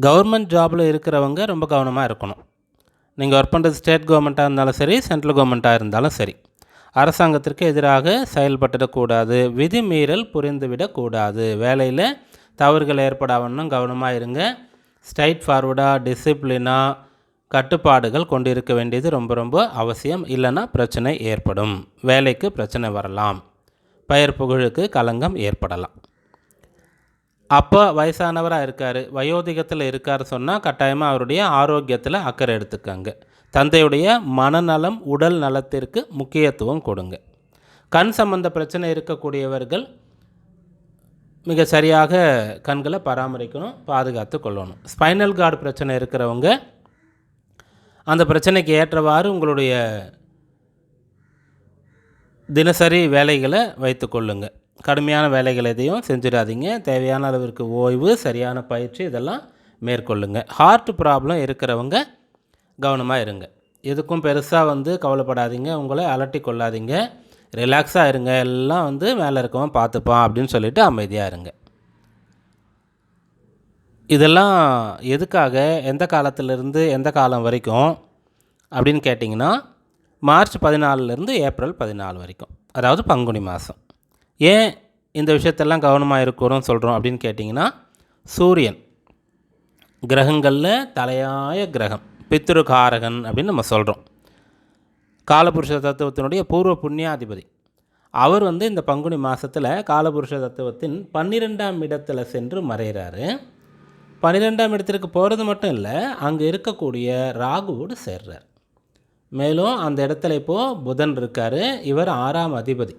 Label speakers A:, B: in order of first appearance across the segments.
A: Government ஜாபில் இருக்கிறவங்க ரொம்ப கவனமாக இருக்கணும். நீங்கள் ஒர்க் பண்ணுறது ஸ்டேட் கவர்மெண்ட்டாக இருந்தாலும் சரி சென்ட்ரல் கவர்மெண்ட்டாக இருந்தாலும் சரி. அரசாங்கத்திற்கு எதிராக செயல்பட்டுடக்கூடாது விதிமீறல் புரிந்துவிடக்கூடாது. வேலையில் தவறுகள் ஏற்படாமன்னும் கவனமாக இருங்க. ஸ்ட்ரைட் ஃபார்வர்டாக டிசிப்ளினாக கட்டுப்பாடுகள் கொண்டிருக்க வேண்டியது ரொம்ப ரொம்ப அவசியம். இல்லைன்னா பிரச்சனை ஏற்படும். வேலைக்கு பிரச்சனை வரலாம். பெயர் புகழுக்கு களங்கம் ஏற்படலாம். அப்போ வயசானவராக இருக்கார் வயோதிகத்தில் இருக்கார் சொன்னால் கட்டாயமாக அவருடைய ஆரோக்கியத்தில் அக்கறை எடுத்துக்கங்க. தந்தையுடைய மனநலம் உடல் நலத்திற்கு முக்கியத்துவம் கொடுங்க. கண் சம்பந்த பிரச்சனை இருக்கக்கூடியவர்கள் மிக சரியாக கண்களை பராமரிக்கணும் பாதுகாத்து கொள்ளணும். ஸ்பைனல் கார்டு பிரச்சனை இருக்கிறவங்க அந்த பிரச்சனைக்கு ஏற்றவாறு உங்களுடைய தினசரி வேலைகளை வைத்து கடுமையான வேலைகள் எதையும் செஞ்சிடாதீங்க. தேவையான அளவிற்கு ஓய்வு சரியான பயிற்சி இதெல்லாம் மேற்கொள்ளுங்க. ஹார்ட் ப்ராப்ளம் இருக்கிறவங்க கவனமாக இருங்க. எதுக்கும் பெருசாக வந்து கவலைப்படாதீங்க. உங்களை அலட்டி கொள்ளாதீங்க. ரிலாக்ஸாக இருங்க. எல்லாம் வந்து மேலே இருக்கவன் பார்த்துப்பான் அப்படின்னு சொல்லிட்டு அமைதியாக இருங்க. இதெல்லாம் எதுக்காக? எந்த காலத்திலிருந்து எந்த காலம் வரைக்கும்? அப்படின்னு கேட்டிங்கன்னா மார்ச் பதினாலுலேருந்து ஏப்ரல் பதினாலு வரைக்கும். அதாவது பங்குனி மாதம் ஏன் இந்த விஷயத்தெல்லாம் கவனமாக இருக்கிறோம் சொல்கிறோம் அப்படின்னு கேட்டிங்கன்னா சூரியன் கிரகங்களில் தலையாய கிரகம் பித்ருகாரகன் அப்படின்னு நம்ம சொல்கிறோம். காலபுருஷ தத்துவத்தினுடைய பூர்வ புண்ணியாதிபதி. அவர் வந்து இந்த பங்குனி மாதத்தில் காலபுருஷ தத்துவத்தின் பன்னிரெண்டாம் இடத்துல சென்று மறைகிறாரு பன்னிரெண்டாம் இடத்திற்கு போகிறது மட்டும் இல்லை அங்கே இருக்கக்கூடிய ராகுவோடு சேர்றார். மேலும் அந்த இடத்துல இப்போது புதன் இருக்கார் இவர் ஆறாம் அதிபதி.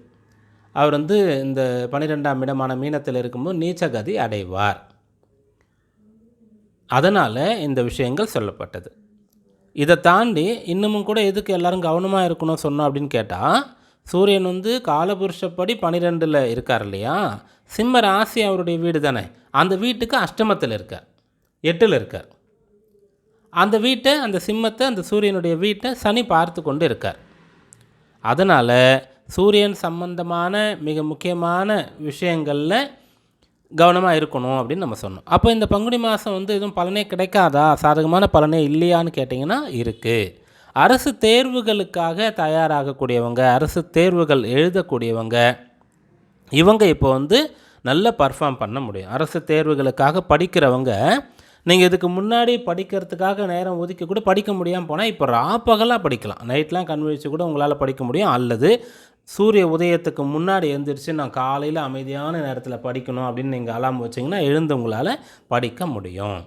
A: அவர் வந்து இந்த பன்னிரெண்டாம் இடமான மீனத்தில் இருக்கும்போது நீச்சகதி அடைவார். அதனால் இந்த விஷயங்கள் சொல்லப்பட்டது. இதை தாண்டி இன்னமும் கூட எதுக்கு எல்லாரும் கவனமாக இருக்கணும் சொன்னோம் அப்படின்னு கேட்டால் சூரியன் வந்து காலபுருஷப்படி பன்னிரெண்டில் இருக்கார் இல்லையா? சிம்ம ராசி அவருடைய வீடு தானே? அந்த வீட்டுக்கு அஷ்டமத்தில் இருக்கார். எட்டில் இருக்கார். அந்த வீட்டை அந்த சிம்மத்தை அந்த சூரியனுடைய வீட்டை சனி பார்த்து கொண்டு இருக்கார். அதனால் சூரியன் சம்பந்தமான மிக முக்கியமான விஷயங்களில் கவனமாக இருக்கணும் அப்படின்னு நம்ம சொன்னோம். அப்போ இந்த பங்குனி மாதம் வந்து எதுவும் பலனே கிடைக்காதா? சாதகமான பலனே இல்லையான்னு கேட்டிங்கன்னா இருக்குது அரசு தேர்வுகளுக்காக தயாராகக்கூடியவங்க அரசு தேர்வுகள் எழுதக்கூடியவங்க இவங்க இப்போ வந்து நல்லா பர்ஃபார்ம் பண்ண முடியும். அரசு தேர்வுகளுக்காக படிக்கிறவங்க நீங்கள் இதுக்கு முன்னாடி படிக்கிறதுக்காக நேரம் ஒதுக்கி கூட படிக்க முடியாமல் போனால் இப்போ ராப்பகலாக படிக்கலாம். நைட்லாம் கண்விழிச்சு கூட உங்களால் படிக்க முடியும். அல்லது சூரிய உதயத்துக்கு முன்னாடி எழுந்திரிச்சு நான் காலையில் அமைதியான நேரத்தில் படிக்கணும் அப்படின்னு நீங்கள் அலாம் வச்சிங்கன்னா எழுந்து உங்களால் படிக்க முடியும்.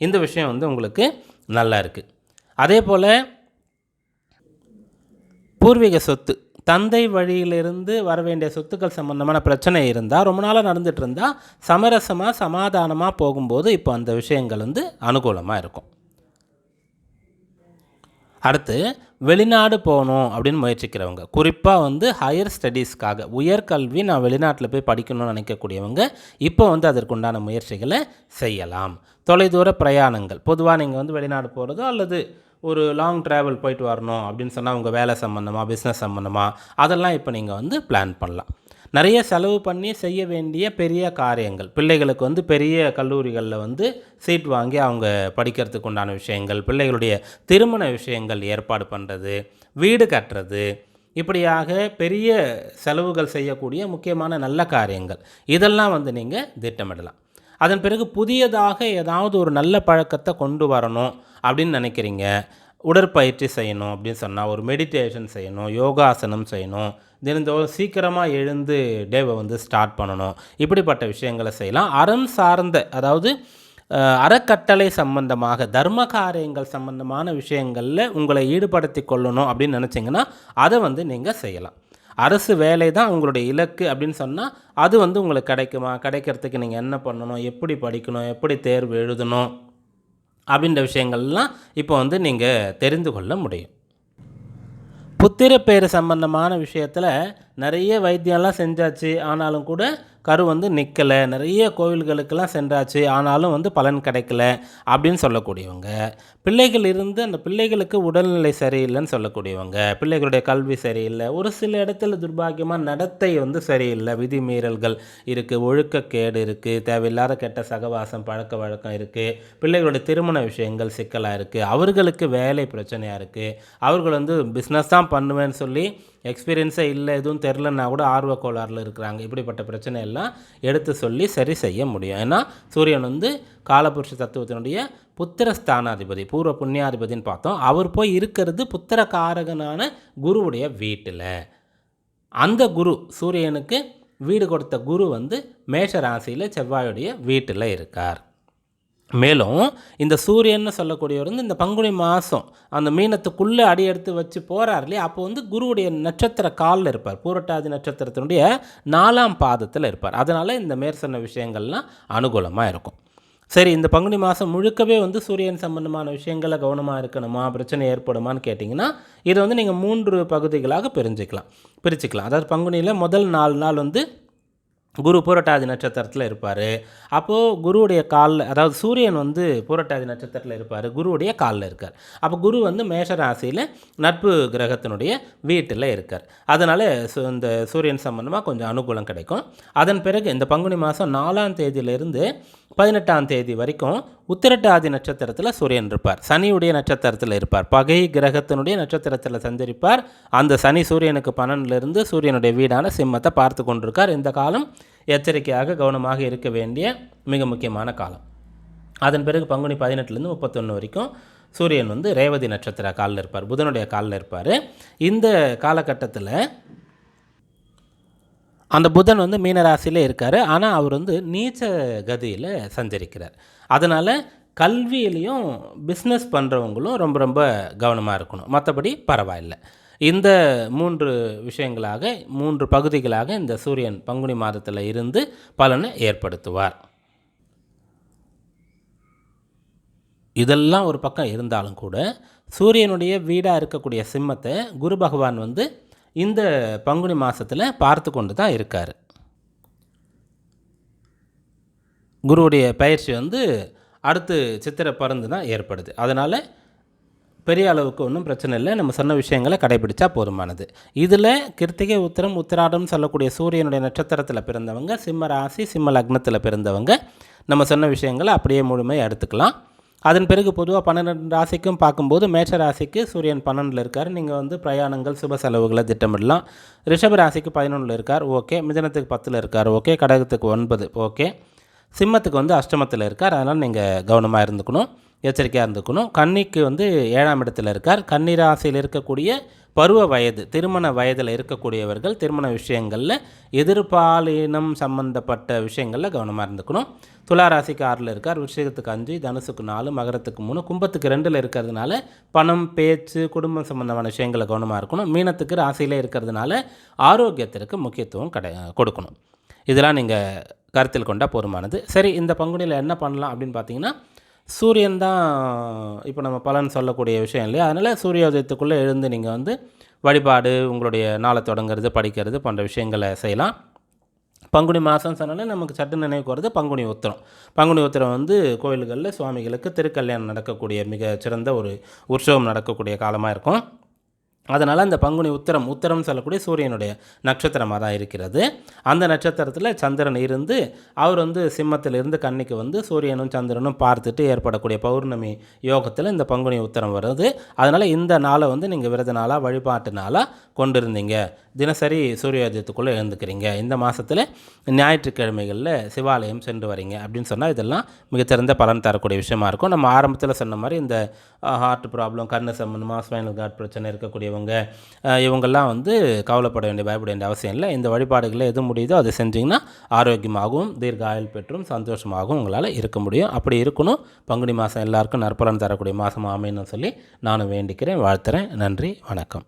A: இந்த விஷயம் வந்து உங்களுக்கு நல்லா இருக்குது அதே போல் பூர்வீக சொத்து தந்தை வழியிலிருந்து வர வேண்டிய சொத்துக்கள் சம்பந்தமான பிரச்சனை இருந்தால் ரொம்ப நாளாக நடந்துகிட்டு இருந்தால் சமரசமாக சமாதானமாக போகும்போது இப்போ அந்த விஷயங்கள் வந்து அனுகூலமாக இருக்கும். அடுத்து வெளிநாடு போகணும் அப்படின்னு முயற்சிக்கிறவங்க. குறிப்பாக வந்து ஹையர் ஸ்டடீஸ்க்காக உயர்கல்வி நான் வெளிநாட்டில் போய் படிக்கணும்னு நினைக்கக்கூடியவங்க இப்போ வந்து அதற்குண்டான முயற்சிகளை செய்யலாம். தொலைதூர பிரயாணங்கள். பொதுவாக நீங்கள் வந்து வெளிநாடு போகிறதோ அல்லது ஒரு லாங் ட்ராவல் போயிட்டு வரணும் அப்படின்னு சொன்னால் உங்கள் வேலை சம்மந்தமாக பிஸ்னஸ் சம்மந்தமாக அதெல்லாம் இப்போ நீங்கள் வந்து பிளான் பண்ணலாம். நிறைய செலவு பண்ணி செய்ய வேண்டிய பெரிய காரியங்கள். பிள்ளைகளுக்கு வந்து பெரிய கல்லூரிகளில் வந்து சீட் வாங்கி அவங்க படிக்கிறதுக்கு உண்டான விஷயங்கள் பிள்ளைகளுடைய திருமண விஷயங்கள் ஏற்பாடு பண்ணுறது வீடு கட்டுறது இப்படியாக பெரிய செலவுகள் செய்யக்கூடிய முக்கியமான நல்ல காரியங்கள். இதெல்லாம் வந்து நீங்கள் திட்டமிடலாம். அதன் பிறகு புதியதாக ஏதாவது ஒரு நல்ல பழக்கத்தை கொண்டு வரணும் அப்படின்னு நினைக்கிறீங்க. உடற்பயிற்சி செய்யணும் அப்படின்னு சொன்னால் ஒரு மெடிடேஷன் செய்யணும் யோகாசனம் செய்யணும். தினந்தோறும் சீக்கிரமாக எழுந்து டேவை வந்து ஸ்டார்ட் பண்ணணும். இப்படிப்பட்ட விஷயங்களை செய்யலாம். அறம் சார்ந்த அதாவது அறக்கட்டளை சம்பந்தமாக தர்ம காரியங்கள் சம்பந்தமான விஷயங்களில் உங்களை ஈடுபடுத்தி கொள்ளணும் அப்படின்னு நினச்சிங்கன்னா அதை வந்து நீங்கள் செய்யலாம். அரசு வேலை தான் உங்களுடைய இலக்கு அப்படின்னு சொன்னால் அது வந்து உங்களுக்கு கிடைக்குமா? கிடைக்கிறதுக்கு நீங்கள் என்ன பண்ணணும்? எப்படி படிக்கணும்? எப்படி தேர்வு எழுதணும்? அப்படின்ற விஷயங்கள்லாம் இப்போ வந்து நீங்கள் தெரிந்து கொள்ள முடியும். புத்திர பேர் சம்பந்தமான விஷயத்தில் நிறைய வைத்தியம்லாம் செஞ்சாச்சு ஆனாலும் கூட கரு வந்து நிற்கலை நிறைய கோவில்களுக்கெல்லாம் சென்றாச்சு. ஆனாலும் வந்து பலன் கிடைக்கல அப்படின்னு சொல்லக்கூடியவங்க. பிள்ளைகள் இருந்து அந்த பிள்ளைகளுக்கு உடல்நிலை சரியில்லைன்னு சொல்லக்கூடியவங்க. பிள்ளைகளுடைய கல்வி சரியில்லை. ஒரு சில இடத்துல துர்பாக்கியமாக நடத்தை வந்து சரியில்லை. விதிமீறல்கள் இருக்குது ஒழுக்கக்கேடு இருக்குது தேவையில்லாத கெட்ட சகவாசம் பழக்க வழக்கம் இருக்குது பிள்ளைகளுடைய திருமண விஷயங்கள் சிக்கலாக இருக்குது அவர்களுக்கு வேலை பிரச்சனையாக இருக்குது அவர்கள் வந்து பிஸ்னஸ் தான் பண்ணுவேன்னு சொல்லி எக்ஸ்பீரியன்ஸே இல்லை எதுவும் தெரிலன்னா கூட ஆர்வ கோளாறில் இருக்கிறாங்க. இப்படிப்பட்ட பிரச்சனை எல்லாம் எடுத்து சொல்லி சரி செய்ய முடியும். ஏன்னா சூரியன் வந்து காலபுருஷ தத்துவத்தினுடைய புத்திர ஸ்தானாதிபதி பூர்வ புண்ணியாதிபதின்னு பார்த்தோம். அவர் போய் இருக்கிறது புத்திர காரகனான குருவுடைய வீட்டில். அந்த குரு சூரியனுக்கு வீடு கொடுத்த குரு வந்து மேஷ ராசியில் செவ்வாயுடைய வீட்டில் இருக்கார். மேலும் இந்த சூரியன்னு சொல்லக்கூடியவர் வந்து இந்த பங்குனி மாதம் அந்த மீனத்துக்குள்ளே அடி எடுத்து வச்சு போகிறார் இல்லையா? அப்போ வந்து குருவுடைய நட்சத்திர காலில் இருப்பார். பூரட்டாதி நட்சத்திரத்தினுடைய நாலாம் பாதத்தில் இருப்பார். அதனால் இந்த மேற்சொன்ன விஷயங்கள்லாம் அனுகூலமாக இருக்கும். சரி இந்த பங்குனி மாதம் முழுக்கவே வந்து சூரியன் சம்பந்தமான விஷயங்களை கவனமாக இருக்கணுமா? பிரச்சனை ஏற்படுமான்னு கேட்டிங்கன்னா இதை வந்து நீங்கள் மூன்று பகுதிகளாக பிரிஞ்சுக்கலாம். பிரிச்சுக்கலாம். அதாவது பங்குனியில் முதல் நாலு நாள் வந்து குரு பூரட்டாதி நட்சத்திரத்தில் இருப்பார். அப்போது குருவுடைய காலில் அதாவது சூரியன் வந்து பூரட்டாதி நட்சத்திரத்தில் இருப்பார் குருவுடைய காலில் இருக்கார். அப்போ குரு வந்து மேஷ ராசியில் நட்பு கிரகத்தினுடைய வீட்டில் இருக்கார். அதனால் சு- இந்த சூரியன் சம்பந்தமாக கொஞ்சம் அனுகூலம் கிடைக்கும். அதன் பிறகு இந்த பங்குனி மாதம் நாலாம் தேதியிலிருந்து பதினெட்டாம் தேதி வரைக்கும் உத்திரட்டாதி நட்சத்திரத்தில் சூரியன் இருப்பார். சனியுடைய நட்சத்திரத்தில் இருப்பார். பகை கிரகத்தினுடைய நட்சத்திரத்தில் சஞ்சரிப்பார். அந்த சனி சூரியனுக்கு பன்னெண்டுலேருந்து சூரியனுடைய வீடான சிம்மத்தை பார்த்து கொண்டிருக்கார். இந்த காலம் எச்சரிக்கையாக கவனமாக இருக்க வேண்டிய மிக முக்கியமான காலம். அதன் பிறகு பங்குனி பதினெட்டுலேருந்து முப்பத்தொன்று வரைக்கும் சூரியன் வந்து ரேவதி நட்சத்திர காலில் இருப்பார். புதனுடைய காலில் இருப்பார். இந்த காலகட்டத்தில் அந்த புதன் வந்து மீனராசியிலே இருக்கார். ஆனால் அவர் வந்து நீச்ச கதியில் சஞ்சரிக்கிறார். அதனால் கல்வியிலையும் பிஸ்னஸ் பண்ணுறவங்களும் ரொம்ப ரொம்ப கவனமாக இருக்கணும். மற்றபடி பரவாயில்லை. இந்த மூன்று விஷயங்களாக மூன்று பகுதிகளாக இந்த சூரியன் பங்குனி மாதத்தில் இருந்து பலனை ஏற்படுத்துவார். இதெல்லாம் ஒரு பக்கம் இருந்தாலும் கூட சூரியனுடைய வீடாக இருக்கக்கூடிய சிம்மத்தை குரு பகவான் வந்து இந்த பங்குனி மாதத்தில் பார்த்து கொண்டு தான் இருக்கார். குருவுடைய பயிற்சி வந்து அடுத்து சித்திரை பருந்து தான் ஏற்படுது. அதனால் பெரிய அளவுக்கு ஒன்றும் பிரச்சனை இல்லை. நம்ம சொன்ன விஷயங்களை கடைபிடிச்சா போதுமானது. இதில் கிருத்திகை உத்திரம் உத்திராடம் சொல்லக்கூடிய சூரியனுடைய நட்சத்திரத்தில் பிறந்தவங்க சிம்ம ராசி சிம்ம லக்னத்தில் பிறந்தவங்க நம்ம சொன்ன விஷயங்களை அப்படியே முழுமையாக எடுத்துக்கலாம். அதன் பிறகு பொதுவாக பன்னிரெண்டு ராசிக்கும் பார்க்கும்போது மேஷ ராசிக்கு சூரியன் பன்னெண்டில் இருக்கார். நீங்கள் வந்து பிரயாணங்கள் சுப செலவுகளை திட்டமிடலாம். ரிஷப ராசிக்கு பதினொன்றில் இருக்கார். ஓகே. மிதனத்துக்கு பத்தில் இருக்கார். ஓகே. கடகத்துக்கு ஒன்பது. ஓகே. சிம்மத்துக்கு வந்து அஷ்டமத்தில் இருக்கார். அதனால் நீங்கள் கவனமாக இருந்துக்கணும். எச்சரிக்கையாக இருந்துக்கணும். கன்னிக்கு வந்து ஏழாம் இடத்தில் இருக்கார். கன்னி ராசியில் இருக்கக்கூடிய பருவ வயது திருமண வயதில் இருக்கக்கூடியவர்கள் திருமண விஷயங்களில் எதிர்பாலினம் சம்பந்தப்பட்ட விஷயங்களில் கவனமாக இருந்துக்கணும். துலா ராசிக்கு ஆறில் இருக்கார். விஷயத்துக்கு அஞ்சு தனுசுக்கு நாலு மகரத்துக்கு மூணு கும்பத்துக்கு ரெண்டில் இருக்கிறதுனால பணம் பேச்சு குடும்பம் சம்பந்தமான விஷயங்களை கவனமாக இருக்கணும். மீனத்துக்கு ராசியிலே இருக்கிறதுனால ஆரோக்கியத்திற்கு முக்கியத்துவம் கடை கொடுக்கணும். இதெல்லாம் நீங்கள் கருத்தில் கொண்டால் போதுமானது. சரி இந்த பங்குனியில் என்ன பண்ணலாம் அப்படின்னு பார்த்தீங்கன்னா சூரியன் தான் இப்போ நம்ம பலன் சொல்லக்கூடிய விஷயம் இல்லையா? அதனால் சூரியோதயத்துக்குள்ளே எழுந்து நீங்கள் வந்து வழிபாடு உங்களுடைய நாளை தொடங்குறது படிக்கிறது போன்ற விஷயங்களை செய்யலாம். பங்குனி மாதம் சொன்னாலே நமக்கு சட்டு நினைவுக்கு வருது பங்குனி உத்திரம். பங்குனி உத்திரம் வந்து கோயில்களில் சுவாமிகளுக்கு திருக்கல்யாணம் நடக்கக்கூடிய மிக சிறந்த ஒரு உற்சவம் நடக்கக்கூடிய காலமாக இருக்கும். அதனால் அந்த பங்குனி உத்தரம் உத்தரம் சொல்லக்கூடிய சூரியனுடைய நட்சத்திரமாக தான் இருக்கிறது. அந்த நட்சத்திரத்தில் சந்திரன் இருந்து அவர் வந்து சிம்மத்தில் இருந்து கன்னிக்கு வந்து சூரியனும் சந்திரனும் பார்த்துட்டு ஏற்படக்கூடிய பௌர்ணமி யோகத்தில் இந்த பங்குனி உத்தரம் வருது. அதனால் இந்த நாளை வந்து நீங்கள் விரத நாளாக வழிபாட்டு நாளாக கொண்டிருந்தீங்க. தினசரி சூரியோதயத்துக்குள்ளே எழுந்துக்கிறீங்க. இந்த மாதத்தில் ஞாயிற்றுக்கிழமைகளில் சிவாலயம் சென்று வரீங்க அப்படின்னு சொன்னால் இதெல்லாம் மிகச்சிறந்த பலன் தரக்கூடிய விஷயமா இருக்கும். நம்ம ஆரம்பத்தில் சொன்ன மாதிரி இந்த ஹார்ட் ப்ராப்ளம் கண்ணு சம்மந்தமாக ஸ்பைனல் கார்ட் பிரச்சனை இருக்கக்கூடியவங்க இவங்கெல்லாம் வந்து கவலைப்பட வேண்டிய பயப்பட வேண்டிய அவசியம் இல்லை. இந்த வழிபாடுகளில் எது முடியுதோ அதை செஞ்சிங்கன்னா ஆரோக்கியமாகவும் தீர்க்க ஆயுள் பெற்றும் சந்தோஷமாகவும் உங்களால் இருக்க முடியும். அப்படி இருக்கணும். பங்குனி மாதம் எல்லாருக்கும் நற்பலன் தரக்கூடிய மாதமாக அமையணும்னு சொல்லி நானும் வேண்டிக்கிறேன். வாழ்த்துறேன். நன்றி. வணக்கம்.